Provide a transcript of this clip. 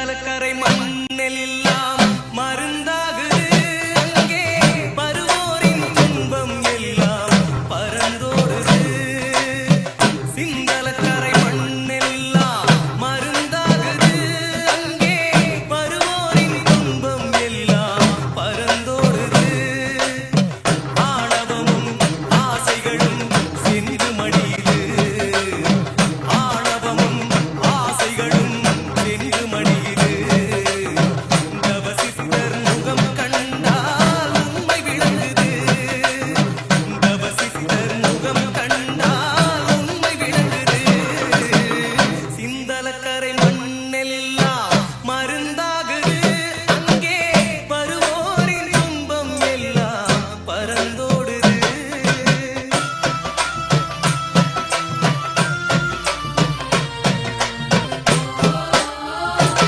மண்டலக்கரை மண்ணில் சர்க்கரை மண்ணெல்லாம் மருந்தாகுது. அங்கே வருவோரின் துன்பம் எல்லாம் பரந்து